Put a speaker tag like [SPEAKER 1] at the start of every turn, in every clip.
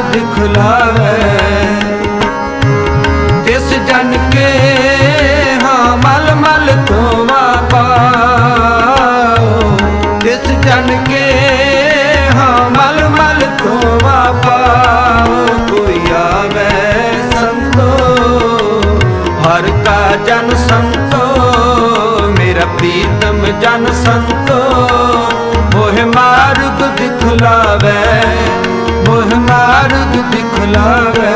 [SPEAKER 1] ਮਾਰਗ ਦਿਖਲਾਵੇ ਤਿਸ ਜਨ ਕੇ ਹਾਂ ਮਲ ਮਲ ਧੋਵਾ ਪਾਓ। ਤਿਸ ਜਨ ਕੇ ਹਾਂ ਮਲ ਮਲ ਧੋਵਾ ਪਾਓ। ਕੋਈ ਆਵੇ ਸੰਤੋ, ਹਰ ਕਾ ਜਨ ਸੰਤੋ, ਮੇਰਾ ਪ੍ਰੀਤਮ ਜਨ ਸੰਤੋ। ਮਾਰਗ ਦਿਖਲਾਵੇ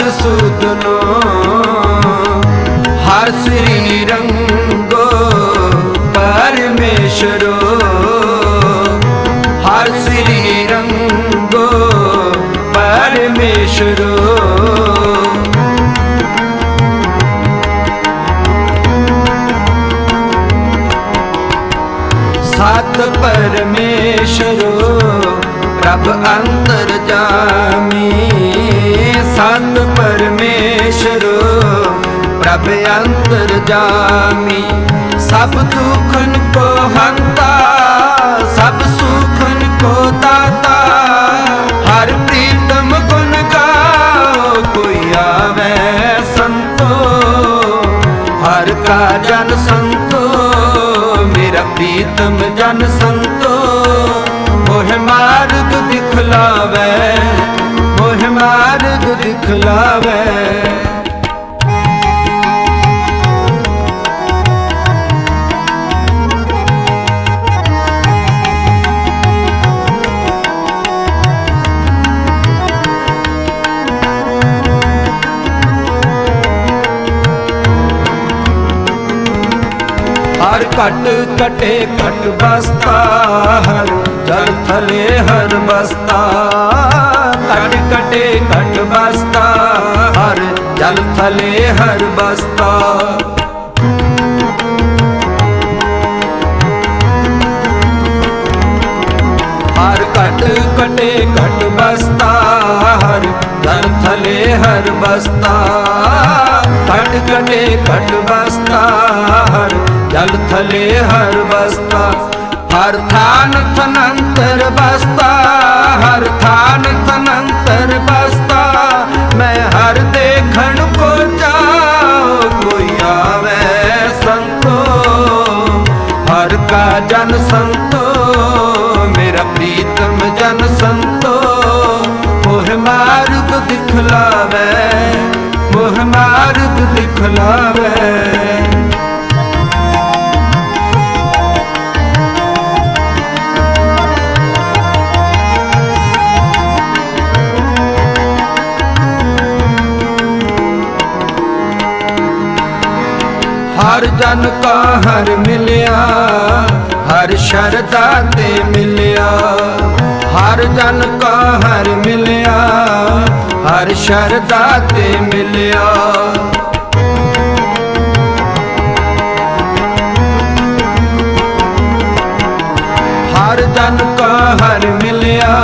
[SPEAKER 1] ਮਾਦ ਸੂਜਨੋ ਹਰ ਸ੍ਰੀ ਰੰਗੋ ਪਰਮੇਸ਼ਰੋ, ਹਰ ਸ੍ਰੀ ਰੰਗੋ ਪਰਮੇਸ਼ਰੋ। ਸਤ ਪਰਮੇਸ਼ਰੋ, ਪ੍ਰਭ ਅੰਤਰ ਜਾਮੀ ਸਤ ਪਰਮੇਸ਼ਰੋ, ਪ੍ਰਭ ਅੰਤਰ ਜਾਮੀ। ਸਭ ਦੁਖਨ ਕੋ ਹੰਤਾ, ਸਭ ਸੁਖਨ ਕੋ ਦਾਤਾ। ਹਰ ਪ੍ਰੀਤਮ ਗੁਣ ਗਾਓ, ਕੋਈ ਆਵੇ ਸੰਤੋ। ਹਰ ਕਾ ਜਨ ਸੰਤੋ, ਮੇਰਾ ਪ੍ਰੀਤਮ ਜਨ ਸੰਤੋ। ਮੋਹ ਮਾਰਗ ਦਿਖਲਾਵੇ, ਮੋਹ ਮਾਰਗ ਦਿਖਲਾਵੇ। ਹਰ ਘਟ ਕਟੇ ਘਟ ਬਸਤਾ ਹਰ ਜਲ ਥਲੇ ਹਰ ਬਸਤਾ ਕਟੇ ਘਟ ਬਸਤਾ, ਹਰ ਜਲ ਥਲੇ, ਹਰ ਬਸਤਾ। ਹਰ ਘਟ ਕਟੇ ਘਟ ਬਸਤਾ, ਹਰ ਜਲ ਥਲੇ, ਹਰ ਬਸਤਾ। ਘਟ ਕਟੇ ਘਟ ਬਸਤਾ, ਹਰ ਜਲ ਥਲੇ, ਹਰ ਬਸਤਾ। ਹਰ ਥਾਨ ਥਨੰਤਰ ਬਸਤਾ, ਹਰ ਥਾਨ ਥਨੰਤਰ ਬਸਤਾ। ਮੈਂ ਹਰ ਦੇਖਣ ਕੋ ਜਾਓ ਕੋਈ ਆਵੇ ਸੰਤੋ। ਹਰ ਕਾ ਜਨ ਸੰਤੋ, ਮੇਰਾ ਪ੍ਰੀਤਮ ਜਨ ਸੰਤੋ। ਮੋਹ ਮਾਰਗ ਦਿਖਲਾਵੇ, ਮੋਹ ਮਾਰਗ ਦਿਖਲਾਵੇ। ਜਨ ਕਾ ਹਰ ਮਿਲਿਆ ਹਰ ਸ਼ਰਦਾ ਤੇ ਮਿਲਿਆ ਹਰ ਜਨ ਕਾ ਹਰ ਮਿਲਿਆ ਹਰ ਸ਼ਰਦਾ ਤੇ ਮਿਲਿਆ ਹਰ ਜਨ ਕਾ ਹਰ ਮਿਲਿਆ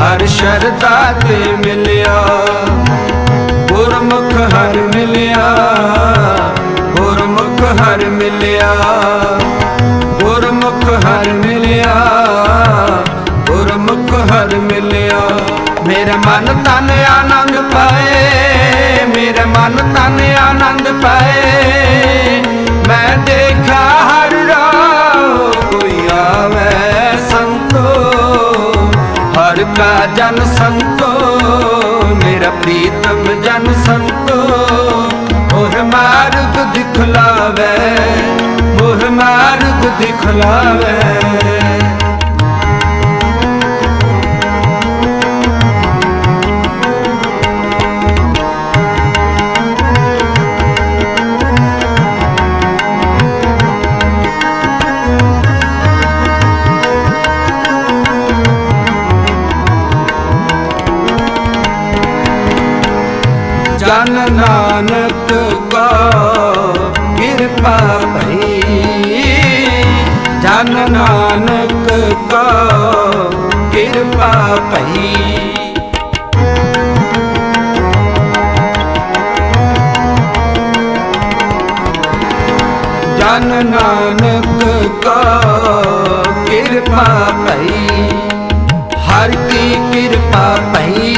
[SPEAKER 1] ਹਰ ਸ਼ਰਦਾ ਤੇ ਮਿਲਿਆ ਗੁਰਮੁਖ ਹਰ ਮਿਲਿਆ ਗੁਰਮੁਖ ਹਰ ਮਿਲਿਆ, ਗੁਰਮੁਖ ਹਰ ਮਿਲਿਆ, ਗੁਰਮੁਖ ਹਰ ਮਿਲਿਆ। ਮੇਰਾ ਮਨ ਤਨ ਆਨੰਦ ਪਾਏ, ਮੇਰਾ ਮਨ ਮਨ ਤਨ ਆਨੰਦ ਪਾਏ। ਮੈਂ ਦੇਖਾ ਹਰ ਰਾਹ ਕੋਈ ਆਵੇ ਸੰਤੋ, ਹਰ ਕਾ ਜਨ ਸੰਤੋ, ਮੇਰਾ ਪ੍ਰੀਤਮ ਜਨ ਸੰਤੋ। ਮੋਹ ਮਾਰਗ ਦਿਖਲਾਵੇ ਮੋਹ ਮਾਰਗ ਦਿਖਲਾਵੇ। ਜਨ ਨਾਨਕ ਕੋ ਜਨ ਨਾਨਕ ਕੋ ਕਿਰਪਾ ਭਈ। ਜਨ ਨਾਨਕ ਕੋ ਕਿਰਪਾ ਭਈ। ਹਰ ਕੀ ਕਿਰਪਾ ਭਈ,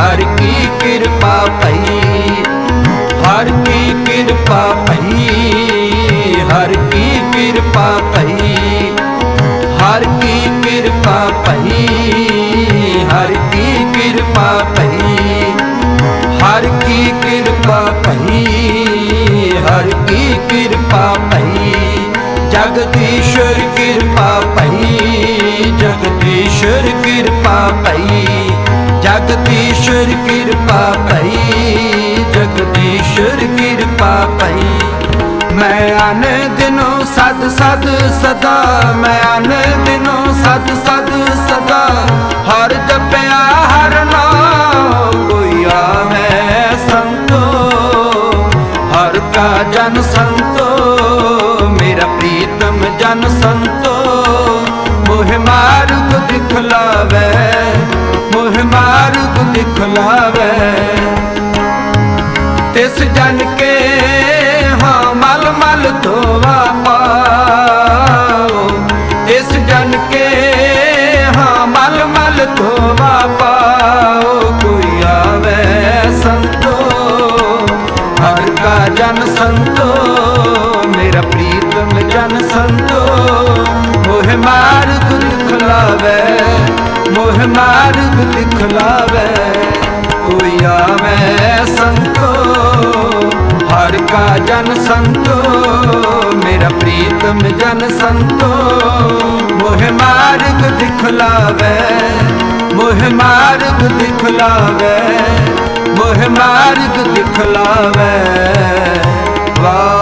[SPEAKER 1] ਹਰ ਕੀ ਕਿਰਪਾ ਭਈ। ਹਰ ਕੀ ਕਿਰਪਾ ਭਈ, ਹਰ ਕੀ ਕਿਰਪਾ ਭਈ, ਹਰ ਕੀ ਕਿਰਪਾ ਭਈ, ਹਰ ਕੀ ਕਿਰਪਾ ਭਈ, ਹਰ ਕੀ ਕਿਰਪਾ ਭਈ, ਹਰ ਕੀ ਕਿਰਪਾ ਭਈ, ਜਗਦੀਸ਼ਰ ਕਿਰਪਾ ਭਈ, ਜਗਦੀਸ਼ਰ ਕਿਰਪਾ ਭਈ, ਜਗਦੀਸ਼ਰ ਕਿਰਪਾ ਭਈ। ਮੈਂ ਅਨ ਦਿਨੋ ਸਦ ਸਦ ਸਦਾ, ਮੈਂ ਅਨ ਦਿਨੋ ਸਦ ਸਦ ਸਦਾ। ਹਰ ਜਪਿਆ ਹਰ ਨਾਮ, ਕੋਈ ਆਵੇ ਸੰਤੋ। ਹਰ ਕਾ ਜਨ ਸੰਤੋ, ਮੇਰਾ ਪ੍ਰੀਤਮ ਜਨ ਸੰਤੋ। ਮੋਹ ਮਾਰਗ ਦਿਖਲਾਵੇ ਮੋਹ ਮਾਰਗ ਦਿਖਲਾਵੇ ਮਲ ਮਲ ਧੋਵਾ ਪਾਓ ਕੋਈ ਆਵੇ ਸੰਤੋ। ਹਰ ਕਾ ਜਨ ਸੰਤੋ, ਮੇਰਾ ਪ੍ਰੀਤਮ ਜਨ ਸੰਤੋ। ਮੋਹ ਮਾਰਗ ਦਿਖਲਾਵੇ ਮੋਹ ਮਾਰਗ ਦਿਖਲਾਵੇ ਕੋਈ ਆਵੇ ਸੰਤੋ। द्वार का जन संतो मेरा प्रीतम जन संतो मोह मार्ग दिखलावे मोह मार्ग दिखलावे मोह मार्ग दिखलावे वाह